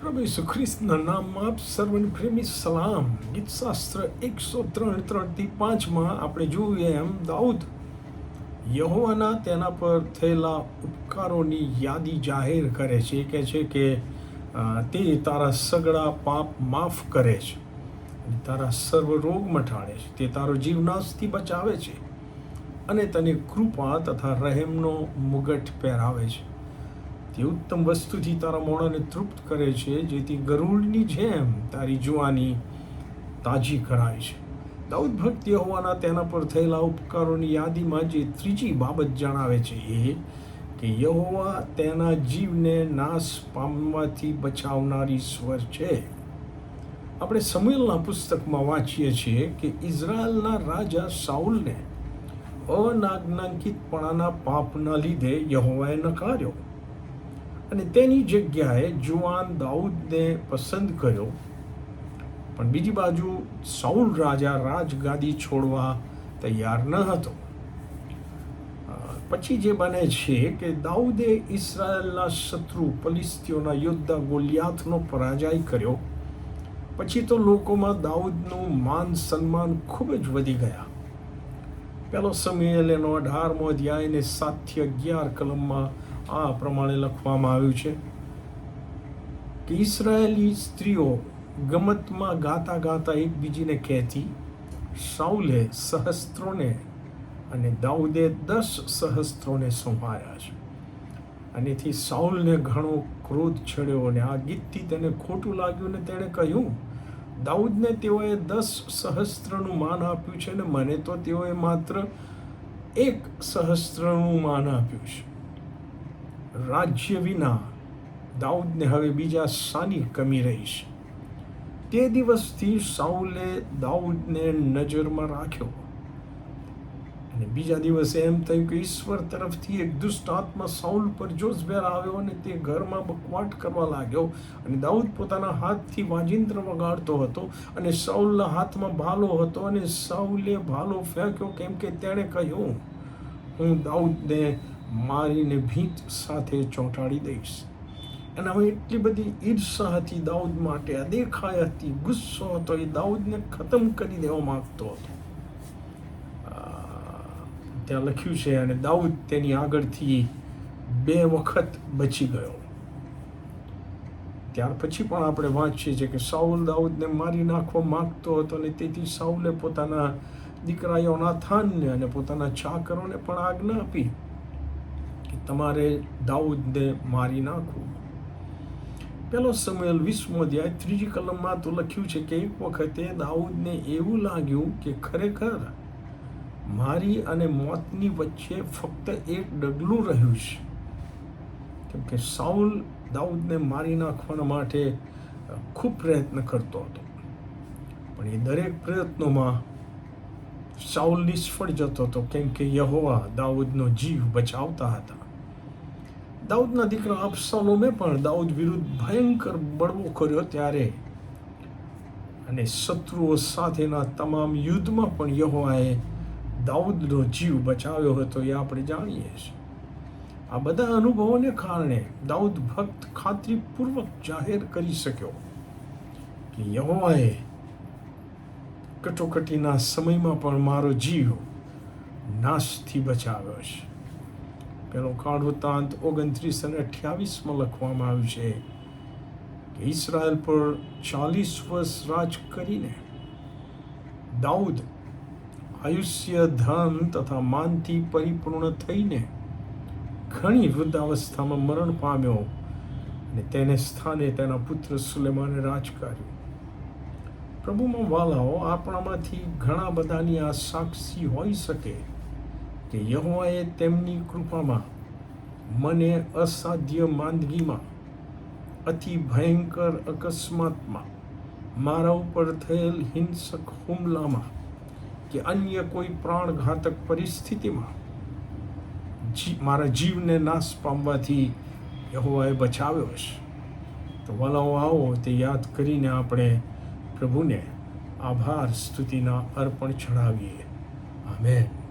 પ્રભુ ઈસુ ખ્રિસ્તના નામમાં આપ સર્વન પ્રેમી સલામ. ગીતશાસ્ત્ર એકસો ત્રણ ત્રણથી પાંચમાં આપણે જોઈએ એમ, દાઉદ, યહોવાના તેના પર થયેલા ઉપકારોની યાદી જાહેર કરે છે. કહે છે કે તે તારા સગળા પાપ માફ કરે છે તારા સર્વ રોગ મટાડે છે. તે તારો જીવનાશથી બચાવે છે અને તને કૃપા તથા રહેમનો મુગટ પહેરાવે છે. તે ઉત્તમ વસ્તુથી તારા મોઢાને તૃપ્ત કરે છે, જેથી ગરુડની જેમ તારી જુવાની તાજી કરાય છે. દાઉદ ભક્તિ હોવાના તેના પર થયેલા ઉપકારોની યાદીમાં જે ત્રીજી બાબત જણાવે છે એ કે યહોવા તેના જીવને નાશ પામવાથી બચાવનારી ઈશ્વર છે. આપણે સમયલના પુસ્તકમાં વાંચીએ છીએ કે ઇઝરાયલના રાજા સાઉલને અનાજ્ઞાંકિતપણાના પાપના લીધે યહોવાએ નકાર્યો. અને તેની જગ્યાએ જુવાન દાઉદને પસંદ કર્યો. પણ બીજી બાજુ સાઉલ રાજા રાજગાદી છોડવા તૈયાર ન હતો. પછી જે બને છે કે દાઉદે ઇસરાયલના શત્રુ પલિસ્તીઓના યોદ્ધા ગોલિયાથનો પરાજય કર્યો. પછી તો લોકોમાં દાઉદનું માન સન્માન ખૂબ જ વધી ગયા. પેલો સમય એનો અઢારમો અધ્યાય ને સાતથી અગિયાર કલમમાં આ પ્રમાણે લખવામાં આવ્યું છે. કે ઇસરાયેલી સ્ત્રીઓ ગમતમાં ગાતા ગાતા એકબીજીને કહેતી, સાઉલે સહસ્ત્રોને અને દાઉદે દસ સહસ્ત્રોને સંભાળ્યા છે. અને એથી સાઉલને ઘણો ક્રોધ ચડ્યો અને આ ગીતથી તેને ખોટું લાગ્યું ને તેણે કહ્યું, દાઉદને તેઓએ દસ સહસ્ત્રનું માન આપ્યું છે ને મને તો તેઓએ માત્ર એક સહસ્ત્રનું માન આપ્યું છે. રાજ્ય વિના દાઉદને હવે બીજા સાની કમી રહી છે તે દિવસથી સાઉલે દાઉદને નજરમાં રાખ્યો. અને બીજા દિવસે એમ થયું કે ઈશ્વર તરફથી એક દુષ્ટ આત્મા સાઉલ પર જોશભેર આવ્યો અને તે ઘરમાં બકવાટ કરવા લાગ્યો અને દાઉદ પોતાના હાથથી વાજિંત્ર વગાડતો હતો અને સાઉલના હાથમાં ભાલો હતો અને સાઉલે ભાલો ફેંક્યો કેમ કે તેણે કહ્યું, હું દાઉદને મારીને ભીંત સાથે ચોંટાડી દઈશ. અને હવે એટલી બધી ઈર્ષા હતી દાઉદ માટે અદેખાઈ હતી, ગુસ્સો હતો, એ દાઉદને ખતમ કરી દેવા માંગતો હતો. ત્યાં લખ્યું છે, અને દાઉદ તેની આગળથી બે વખત બચી ગયો. ત્યાર પછી પણ આપણે વાંચીએ છીએ કે સાઉલ દાઉદને મારી નાખવા માંગતો હતો અને તેથી સાઉલે પોતાના દીકરા યોનાથાનને અને પોતાના ચાકરોને પણ આજ્ઞા આપી. તમારે દાઉદને મારી નાખવું. પેલો સમયલ વીસમો અધ્યાય ત્રીજી કલમમાં તો લખ્યું છે કે એક વખતે દાઉદને એવું લાગ્યું કે ખરેખર મારી અને મોતની વચ્ચે ફક્ત એક ડગલું રહ્યું છે. કેમ કે સાઉલ દાઉદને મારી નાખવાના માટે ખૂબ પ્રયત્ન કરતો હતો. પણ એ દરેક પ્રયત્નોમાં સાઉલ નિષ્ફળ જતો હતો. કેમ કે યહોવા દાઉદનો જીવ બચાવતા હતા. દાઉદના દીકરા અબશાલોમે પણ દાઉદ વિરુદ્ધ ભયંકર બળવો કર્યો ત્યારે. અને શત્રુઓ સાથેના તમામ યુદ્ધમાં પણ યહોવાએ દાઉદનો જીવ બચાવ્યો હતો એ આપણે જાણીએ છીએ. આ બધા અનુભવોને કારણે દાઉદ ભક્ત ખાતરીપૂર્વક જાહેર કરી શક્યો કે યહોવાએ કટોકટીના સમયમાં પણ મારો જીવ નાશથી બચાવ્યો છે. પેલો કાળ વૃત્તાંત ઓગણત્રીસ અને અઠ્યાવીસમાં લખવામાં આવ્યું છે કે ઇસરાયલ પર ચાલીસ વર્ષ રાજ કરીને દાઉદ આયુષ્ય, ધન તથા માનથી પરિપૂર્ણ થઈને ઘણી વૃદ્ધાવસ્થામાં મરણ પામ્યો અને તેને સ્થાને તેના પુત્ર સુલેમાને રાજ કર્યું. પ્રભુમાં વાલાઓ આપણામાંથી ઘણા બધાની આ સાક્ષી હોઈ શકે. કે યહોવાએ તેમની કૃપામાં મને અસાધ્ય માંદગીમાં અતિ ભયંકર અકસ્માતમાં મારા ઉપર થયેલ હિંસક હુમલામાં કે અન્ય કોઈ પ્રાણઘાતક પરિસ્થિતિમાં મારા જીવને નાશ પામવાથી યહોવાએ બચાવ્યો છે તો વલાઓ આવો, તે યાદ કરીને આપણે પ્રભુને આભાર, સ્તુતિના અર્પણ ચઢાવીએ. આમેન.